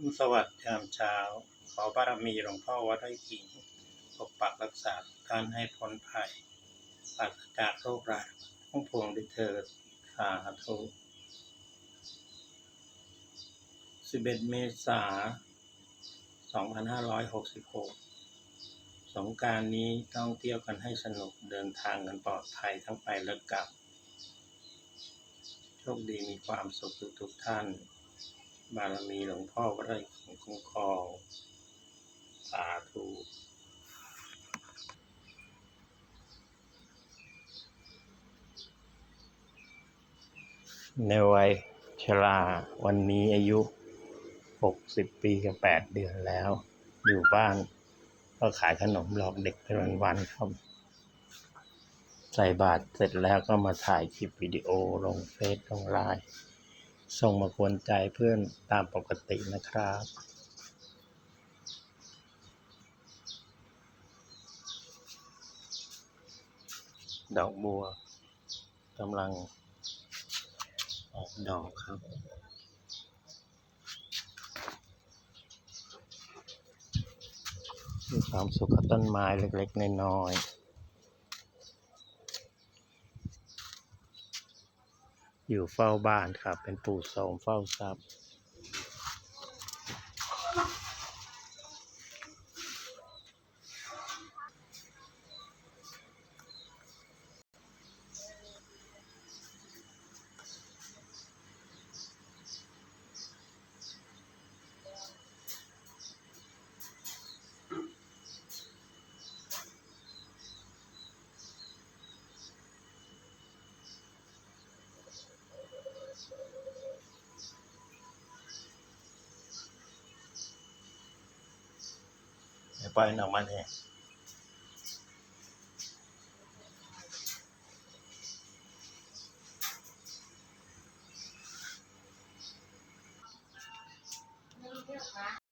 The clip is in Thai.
รุ่งสวัสดิ์ยามเช้า ขอบารมีหลวงพ่อวัดไร่ขิงปกปักรักษาท่านให้พ้นภัยปราศจากโรคร้ายทั้งปวงด้วยเถิดสาธุ11 เมษายน2566 สงกรารนี้ต้องเที่ยวกันให้สนุกเดินทางกันปลอดภัยทั้งไปและกลับ โชคดีมีความสุขทุกท่าน บารมีหลวงพ่อวัดไร่ขิงคุ้มครองสาธุในวัยชราวันนี้อายุ 60 ปีกับ 8 เดือนแล้ว อยู่บ้านก็ขายขนมหลอกเด็กเป็นวันๆครับ ใส่บาตรเสร็จแล้วก็มาถ่ายคลิปวิดีโอลงเฟซลงไลน์ ส่งมากวนใจเพื่อนตามปกตินะครับ ดอกบัวกำลังออกดอกครับมีความสุขกับต้นไม้เล็กๆน้อยๆ อยู่เฝ้าบ้านครับ เป็นปู่โสมเฝ้าทรัพย์ ไปป